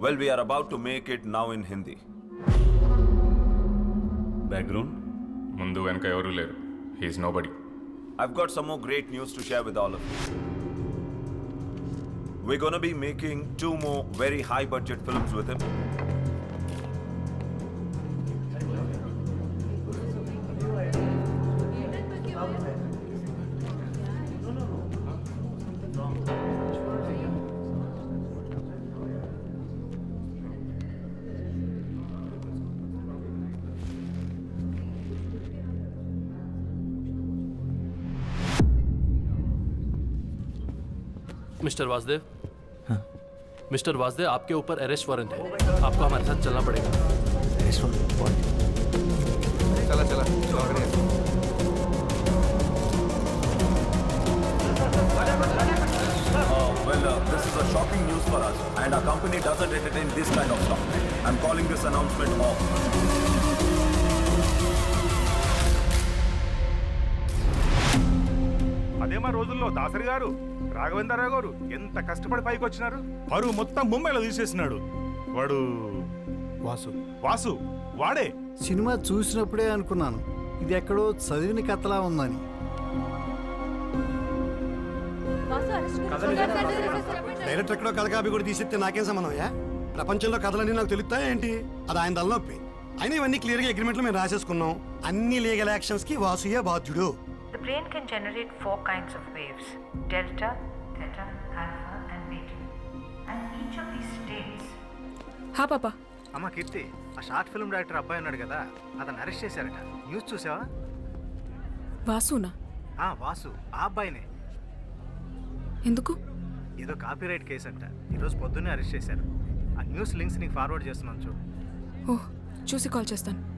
Well, we are about to make it now in Hindi. Background ముందు వెనక ఎవరూ లేరు he's nobody I've got some more great news to share with all of you. We're gonna be making two more very high budget films with him. Mister Vasdev Mister Vasdev आपके ऊपर arrest warrant है आपको हमारे साथ चलना पड़ेगा arrest warrant चला चला this is a shocking news for us, and our company doesn't entertain this kind of stuff. I'm calling this announcement off. అదే మా రోజుల్లో దాసరి గారు రాఘవేంద్రరావు గారు ఎంత కష్టపడి పైకి వచ్చినారు? పరువు మొత్తం ముంబైలో తీసేసినాడు. వాడు వాసు. వాసు వాడే. సినిమా చూసినప్పుడే అనుకున్నాను. ఇది ఎక్కడో చదివిన కథలా ఉందని. డైరెక్టర్ ఎక్కడో కథ కాపీ కూడా తీసిస్తే నాకేం సంబంధం యా ప్రపంచంలో కథలన్నీ నాకు తెలుస్తాయా ఏంటి? అది ఆయన తలనొప్పి. అయినా ఇవన్నీ క్లియర్గా అగ్రిమెంట్లు మేము రాసేసుకున్నాం. అన్ని లీగల్ యాక్షన్స్కి వాసుయే బాధ్యుడు. The brain can generate four kinds of waves delta, theta, alpha, and beta. And each of these states హా పాపా. అమ్మ కీర్తి ఆ షార్ట్ ఫిల్మ్ డైరెక్టర్ అబ్బాయి ఉన్నాడు కదా అతను అరెస్ట్ చేశారట. న్యూస్ చూసావా? వాసునా? ఆ వాసు ఆ అబ్బాయినే. ఎందుకు? ఏదో కాపీరైట్ కేసు అంట ఈరోజు పొద్దున్నే అరెస్ట్ చేశారు. ఆ న్యూస్ లింక్స్ నీకు ఫార్వర్డ్ చేస్తున్నాను చూడు. ఓహ్ చూసి కాల్ చేస్తాను.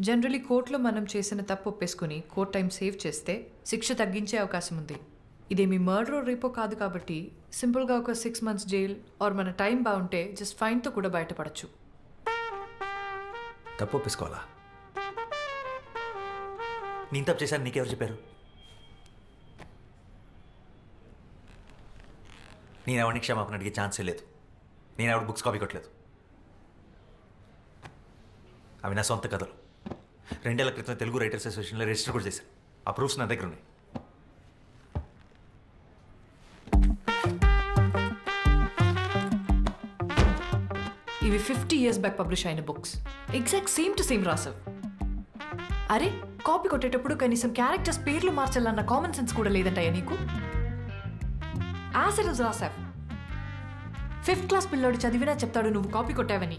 generally కోర్టులో మనం చేసిన తప్పు ఒప్పేసుకుని కోర్ట్ టైం సేవ్ చేస్తే శిక్ష తగ్గించే అవకాశం ఉంది. ఇదేమి మర్డర్ రేపో కాదు కాబట్టి సింపుల్గా ఒక సిక్స్ మంత్స్ జైల్ ఆర్ మన టైం బాగుంటే జస్ట్ ఫైన్తో కూడా బయటపడచ్చు. తప్పు ఒప్పేసుకోవాలా? నేను తప్పు చేశాను నీకెవరు చెప్పారు? నేను ఎవరిని క్షమాపణ అడిగే ఛాన్సే లేదు. నేను ఎవరి బుక్స్ కాపీ కొట్టలేదు. అవి నా సొంత కథలు. రెండేళ్ళ క్రితం తెలుగు రైటర్స్ అసోసియేషన్లో రిజిస్టర్ కూడా చేశాను ఆ ప్రూఫ్స్ నా దగ్గర ఉన్నాయి. ఇవి ఫిఫ్టీ ఇయర్స్ బ్యాక్ పబ్లిష్ అయిన books. Exact same to same రాసవ్. అరే కాపీ కొట్టేటప్పుడు కనీసం క్యారెక్టర్స్ పేర్లు మార్చాలన్న కామన్ సెన్స్ కూడా లేదంటాయా నీకు? యాసిడ్ రాసావ్. ఫిఫ్త్ క్లాస్ పిల్లోడు చదివినా చెప్తాడు నువ్వు కాపీ కొట్టావని.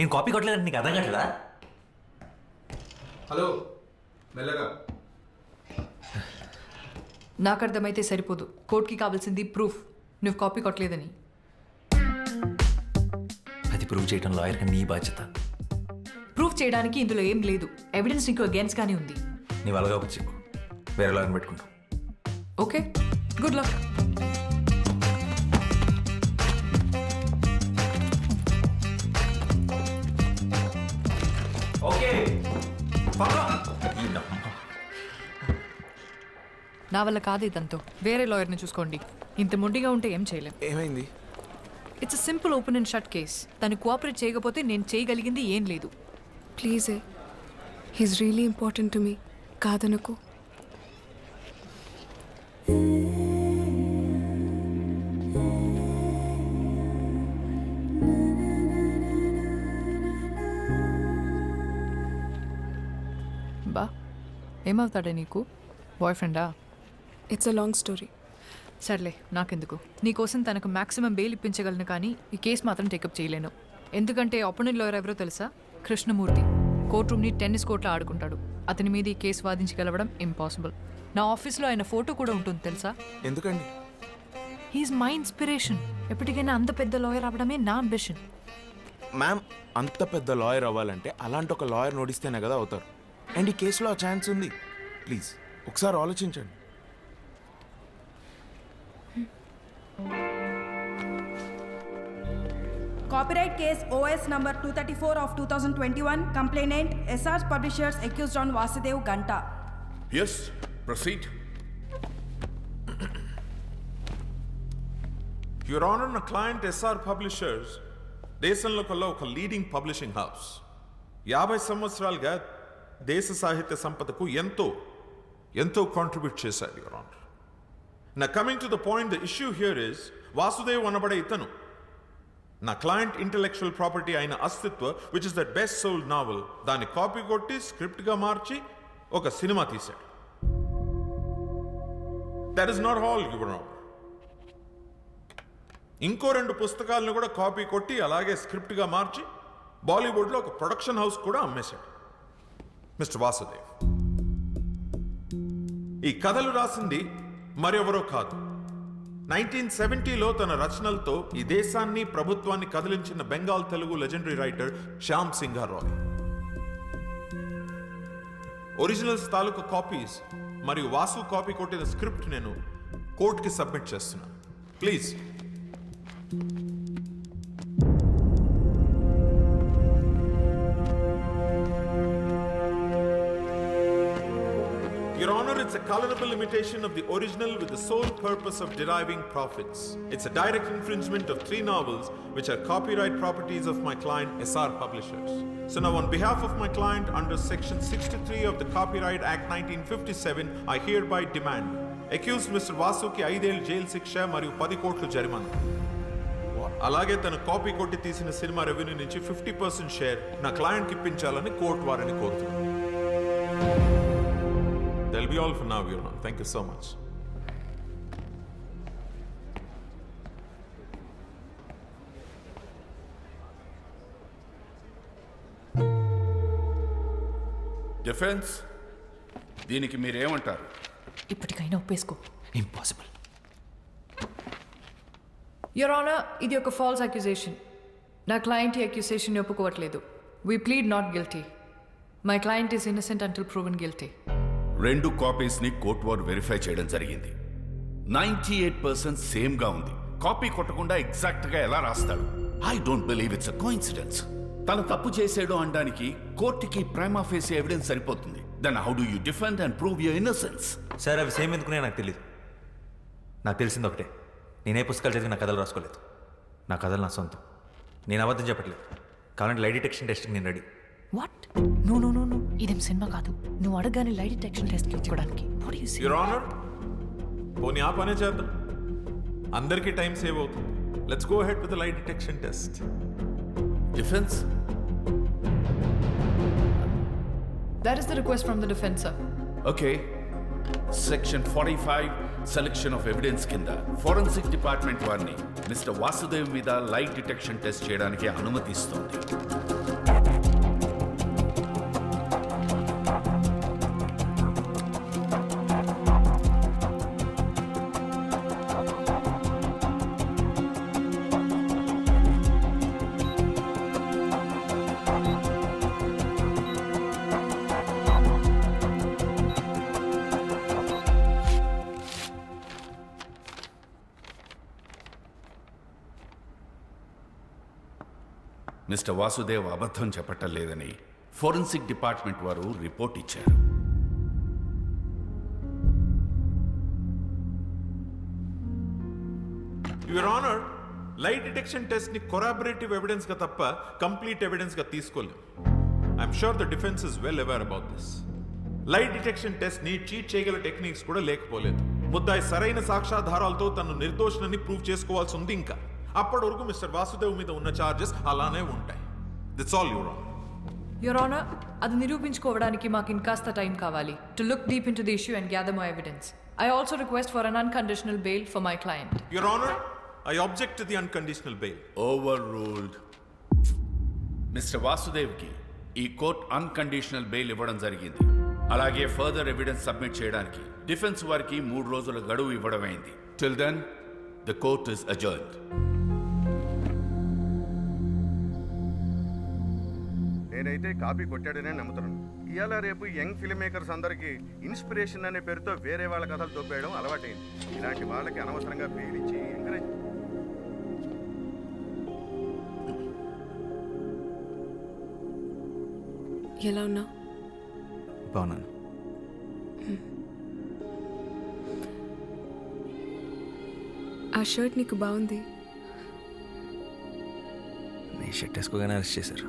నేను కాపీ కొట్టలేదంటే నీకు అర్థం కావట్లేదా? హలో మెల్లగా. నాకు అర్థమైతే సరిపోదు. కోర్టుకి కావాల్సింది ప్రూఫ్. నువ్వు కాపీ కొట్టలేదని. అది ప్రూవ్ చేయడం లాయర్గా నీ బాధ్యత. ప్రూఫ్ చేయడానికి ఇందులో ఏం లేదు. ఎవిడెన్స్ నీకు అగేన్స్ గానే ఉంది. నీ వాళ్ళగా వచ్చి వేరే లాయర్ని పెట్టుకుంటాం. ఓకే. Good luck. నా వల్ల కాదు ఇదంతా. వేరే లాయర్ని చూసుకోండి. ఇంత మొండిగా ఉంటే ఏం చేయలేం. ఏమైంది? It's simple open and shut case తను కోఆపరేట్ చేయకపోతే నేను చేయగలిగింది ఏం లేదు. ప్లీజే he's really important to me కాదనకు. బా ఏమవుతాడే నీకు? బాయ్ ఫ్రెండా ఇట్స్ అ లాంగ్ స్టోరీ సర్లే నాకెందుకు? నీకోసం తనకు మాక్సిమం బెయిల్ ఇప్పించగలను కానీ ఈ కేసు మాత్రం టేకప్ చేయలేను. ఎందుకంటే అపోనెంట్ లాయర్ ఎవరో తెలుసా? కృష్ణమూర్తి. కోర్ట్ రూమ్ని టెన్నిస్ కోర్ట్లో ఆడుకుంటాడు. అతని మీద ఈ కేసు వాదించి గెలవడం ఇంపాసిబుల్ నా ఆఫీస్లో ఆయన ఫోటో కూడా ఉంటుంది తెలుసా? ఎందుకండి? హీఈస్ మై ఇన్స్పిరేషన్ ఎప్పటికైనా అంత పెద్ద లాయర్ అవ్వడమే నా అంబిషన్ మ్యామ్ అంత పెద్ద లాయర్ అవ్వాలంటే అలాంటి ఒక లాయర్ నోడిస్తేనే కదా అవుతారు. అండ్ ఈ కేసులో ఆ ఛాన్స్ ఉంది. ప్లీజ్ ఒకసారి ఆలోచించండి. Copyright case OS number 234 of 2021, complainant SR Publishers accused on Vasudev Ganta. Yes, proceed. Your honour నా క్లయింట్ ఎస్ఆర్ పబ్లిషర్స్ దేశంలో కల్లా ఒక లీడింగ్ పబ్లిషింగ్ హౌస్ యాభై సంవత్సరాలుగా దేశ సాహిత్య సంపదకు ఎంతో ఎంతో కాంట్రిబ్యూట్ చేశాడు యువర్ ఆనర్ నా coming to the point the issue here is Vasudev అనబడే ఇతను నా క్లయింట్ ఇంటలెక్చువల్ ప్రాపర్టీ అయిన Astitva which is the best sold novel దాన్ని కాపీ కొట్టి స్క్రిప్ట్గా మార్చి ఒక సినిమా తీశాడు. That is not all your ఇంకో రెండు పుస్తకాలను కూడా కాపీ కొట్టి అలాగే స్క్రిప్ట్గా మార్చి బాలీవుడ్లో ఒక ప్రొడక్షన్ హౌస్ కూడా అమ్మేశాడు. మిస్టర్ వాసుదేవ్ ఈ కథలు రాసింది మరెవరో కాదు. నైన్టీన్ సెవెంటీలో తన రచనలతో ఈ దేశాన్ని ప్రభుత్వాన్ని కదిలించిన Bengal Telugu legendary writer Shyam Singha Roy originals తాలూకు కాపీస్ మరియు వాసు కాపీ కొట్టిన స్క్రిప్ట్ నేను కోర్టుకి సబ్మిట్ చేస్తున్నా. Please. It's a colorable imitation of the original with the sole purpose of deriving profits. It's a direct infringement of three novels which are copyright properties of my client SR Publishers. So now on behalf of my client under section 63 of the Copyright Act 1957, I hereby demand accused Mr. Vasuki ఐదేళ్ళు జైలు శిక్ష మరియు పది కోట్లు జరిమానా అలాగే తన copy కొట్టి తీసిన సినిమా రెవెన్యూ నుంచి ఫిఫ్టీ పర్సెంట్ షేర్ నా క్లయింట్కి ఇప్పించాలని కోర్టు వారిని కోరుతున్నాను be all for now your thank you so much defence దీనికి మీరేమంటారు? ఇప్పటికైనా ఒప్పేసుకో. ఇంపాసిబుల్ యువర్ ఆనర్ ఇది ఒక ఫాల్స్ అక్యుజేషన్ నా క్లయింట్ ఈ అక్యుజేషన్ ఒప్పుకోవట్లేదు. We plead not guilty my client is innocent until proven guilty రెండు కాపీస్ని కోర్ట్ వారు వెరిఫై చేయడం జరిగింది. నైంటీ ఎయిట్ పర్సెంట్ సేమ్గా ఉంది. కాపీ కొట్టకుండా ఎగ్జాక్ట్గా ఎలా రాస్తాడు? I don't believe it's a coincidence తను తప్పు చేసాడు అనడానికి కోర్టుకి ప్రైమ్ ఆఫీస్ ఎవిడెన్స్ సరిపోతుంది. Then how do you defend and prove your innocence sir అవి సేమ్ ఎందుకునే నాకు తెలియదు నాకు తెలిసింది ఒకటే. నేనే పుస్తకాలు చదివి నా కథలు రాసుకోలేదు. నా కథలు నా సొంతం. నేను అబద్ధం చెప్పట్లేదు. కావాలంటే లై డిటెక్షన్ టెస్ట్కి నేను ready what no no no no ఇదేం సినిమా కాదు. నువ్వు అడగగానే lie detection you say? Your honour పోనీ ఆ పనే చేద్దాం. అందరికీ టైం సేవ్ అవుతుంది. Let's go ahead with lie detection test defence That is the request from the defense, sir. Okay section forty five selection of evidence కింద. Forensic department వారిని mister Vasudev మీద lie detection test చేయడానికి అనుమతిస్తోంది. Mister Vasudev అబద్ధం చెప్పటం లేదని forensic department వారు report ఇచ్చారు. Your honour lie detection టెస్ట్ని కొరాబరేటివ్ ఎవిడెన్స్గా తప్ప కంప్లీట్ ఎవిడెన్స్గా తీసుకోలేం. I'm sure the defence is well aware about this lie detection టెస్ట్ని cheat చేయగల టెక్నిక్స్ కూడా లేకపోలేదు. ముద్దాయి సరైన సాక్ష్యాధారాలతో తను నిర్దోషణని ప్రూవ్ చేసుకోవాల్సి ఉంది ఇంకా. అప్పటి వరకు మిస్టర్ వాసుదేవ్ మీద ఉన్న చార్జెస్ అలానే ఉంటాయి. That's all your honour your honour అది నిరూపించుకోవడానికి మాకు ఇంకాస్త టైం కావాలి. To look deep into the issue and gather my evidence I also request for un unconditional bail for my client your honour I object to the unconditional bail overruled Mister వాసుదేవ్కి ఈ court unconditional bail ఇవ్వడం జరిగింది. అలాగే further evidence submit చేయడానికి defence వారికి మూడు రోజుల గడువు ఇవ్వడమైంది. Till then the court is adjourned నేనైతే కాపీ కొట్టాడనే నమ్ముతున్నాను. ఇవాళ రేపు యంగ్ ఫిల్మ్ మేకర్స్ అందరికీ ఇన్స్పిరేషన్ అనే పేరుతో వేరే వాళ్ళ కథలు దొబ్బేయడం అలవాటైంది. ఇలాంటి వాళ్ళకి అనవసరంగా పేరిచ్చి ఎంకరేజ్ ఎలా ఉన్నావు? బాగున్నాను. ఆ షర్ట్ నీకు బాగుంది. నీ షర్ట్ వేసుకోగానే అరెస్ట్ చేశారు.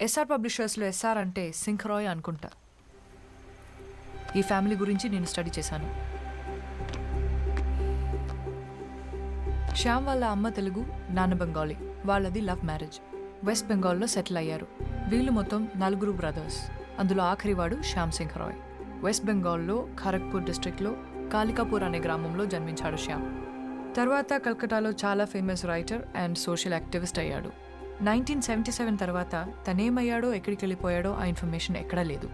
ఎస్ఆర్ పబ్లిషర్స్లో ఎస్ఆర్ అంటే సింఖరాయ్ అనుకుంటా. ఈ ఫ్యామిలీ గురించి నేను స్టడీ చేశాను. శ్యామ్ వాళ్ళ అమ్మ తెలుగు నాన్న బెంగాలీ. వాళ్ళది లవ్ మ్యారేజ్. వెస్ట్ బెంగాల్లో సెటిల్ అయ్యారు. వీళ్ళు మొత్తం నలుగురు బ్రదర్స్. అందులో ఆఖరి వాడు శ్యామ్ సింగ్ రాయ్ వెస్ట్ బెంగాల్లో ఖరగ్పూర్ డిస్ట్రిక్ట్లో కాళికాపూర్ అనే గ్రామంలో జన్మించాడు శ్యామ్. తర్వాత కల్కటాలో చాలా famous writer and social activist అయ్యాడు. నైన్టీన్ సెవెంటీ సెవెన్ తర్వాత తనేమయ్యాడో ఎక్కడికి వెళ్ళిపోయాడో ఆ ఇన్ఫర్మేషన్ ఎక్కడా లేదు.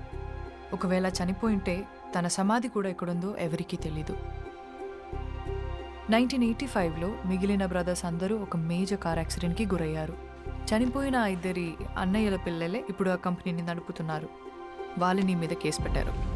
ఒకవేళ చనిపోయింటే తన సమాధి కూడా ఎక్కడుందో ఎవరికీ తెలీదు. నైన్టీన్ ఎయిటీ ఫైవ్లో మిగిలిన బ్రదర్స్ అందరూ ఒక మేజర్ కార్ యాక్సిడెంట్కి గురయ్యారు. చనిపోయిన ఆ ఇద్దరి అన్నయ్యల పిల్లలే ఇప్పుడు ఆ కంపెనీని నడుపుతున్నారు. వాళ్ళని మీద కేసు పెట్టారు.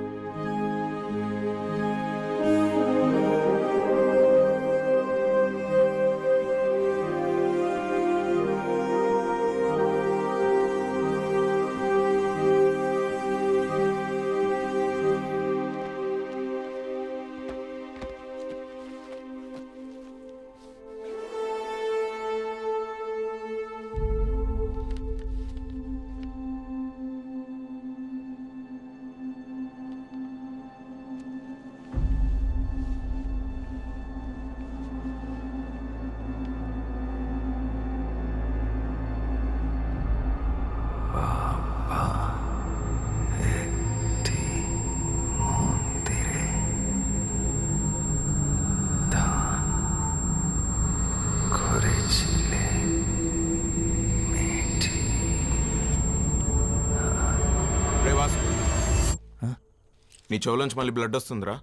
నీ చెవులోంచి మళ్ళీ బ్లడ్ వస్తుందిరా.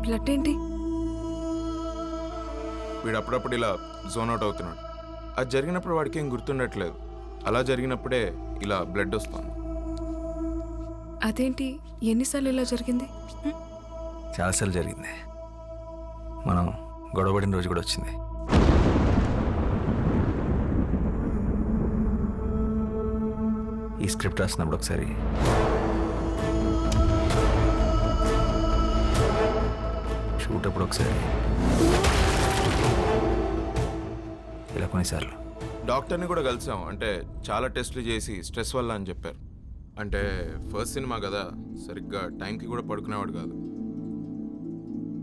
బ్లడ్ ఏంటి? వీడు అప్పుడప్పుడు ఇలా జోన్ అవుట్ అవుతున్నాడు. అది జరిగినప్పుడు వాడికి ఏం గుర్తుండట్లేదు. అలా జరిగినప్పుడే ఇలా బ్లడ్ వస్తుంది. అదేంటి? ఎన్నిసార్లు ఇలా జరిగింది? చాలాసార్లు జరిగింది. మనం గొడవపడిన రోజు కూడా వచ్చింది. ఈ స్క్రిప్ట్ రాసినప్పుడు ఒకసారి. షూట్ అప్పుడు ఒకసారి. ఇలా కొన్నిసార్లు. డాక్టర్ని కూడా కలిసాం. అంటే చాలా టెస్టులు చేసి స్ట్రెస్ వల్ల అని చెప్పారు. అంటే ఫస్ట్ సినిమా కదా సరిగ్గా టైంకి కూడా పడుకునేవాడు కాదు.